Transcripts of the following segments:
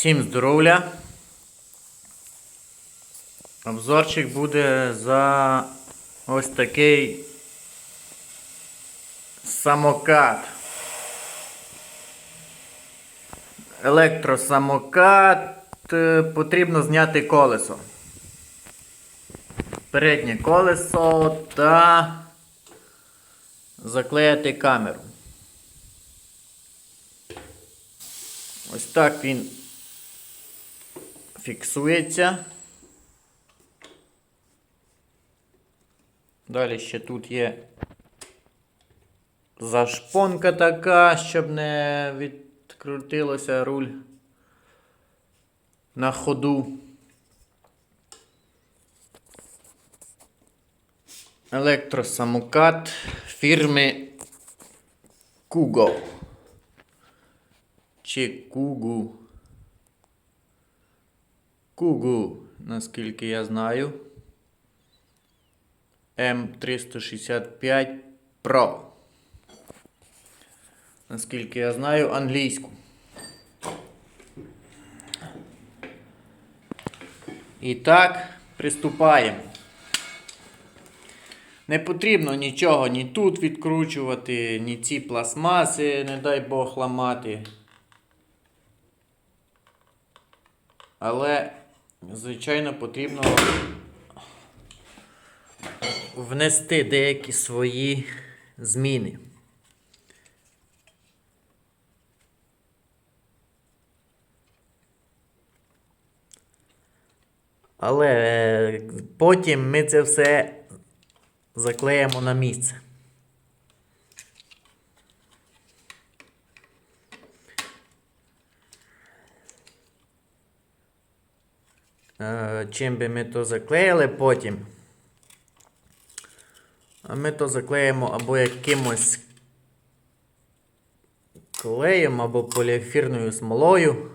Всім здоров'я. Обзорчик буде за ось такий самокат. Електросамокат. Е, Потрібно зняти колесо. Переднє колесо та заклеїти камеру. Ось так він фіксується. Далі ще тут є зашпонка така, щоб не відкрутилося руль на ходу. Електросамокат фірми Kugo. Чи Кугу. Кугу, наскільки я знаю. М365 Pro. Наскільки я знаю, англійську. І так, приступаємо. Не потрібно нічого ні тут відкручувати, ні ці пластмаси, не дай Бог ламати. Але, звичайно, потрібно внести деякі свої зміни. Але е, потім ми це все заклеїмо на місце. Чим би ми то заклеїли потім? Ми то заклеїмо або якимось клеєм, або поліефірною смолою.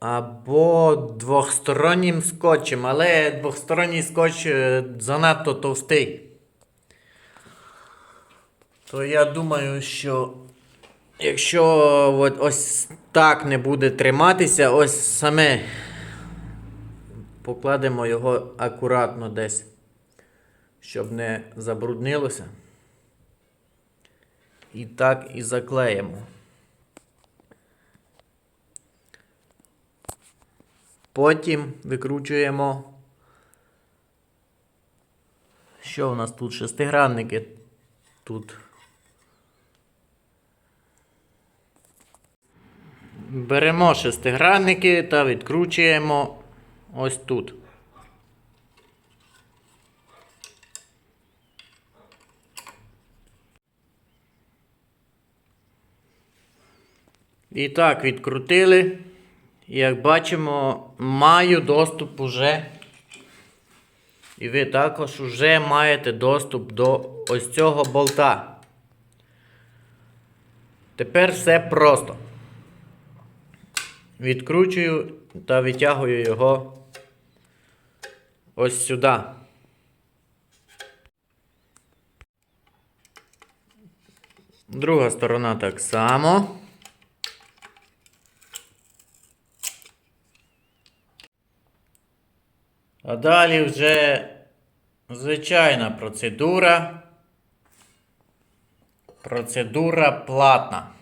Або двохстороннім скотчем, але двохсторонній скотч е, занадто товстий. То я думаю, що якщо от ось так не буде триматися, ось саме покладемо його акуратно десь, щоб не забруднилося. І так і заклеїмо. Потім викручуємо. Що у нас тут? Шестигранники. Тут. Беремо шестигранники та відкручуємо ось тут. І так, відкрутили. Як бачимо, маю доступ уже. І ви також вже маєте доступ до ось цього болта. Тепер все просто. Відкручую та витягую його ось сюди. Друга сторона так само. А далі вже звичайна процедура. Процедура платна.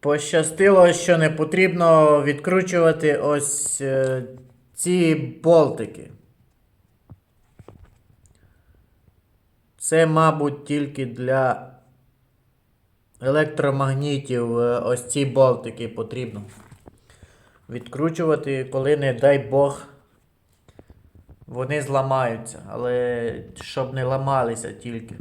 Пощастило, що не потрібно відкручувати ось е, ці болтики. Це, мабуть, тільки для електромагнітів е, ось ці болтики потрібно відкручувати, коли, не дай Бог, вони зламаються. Але щоб не ламалися тільки.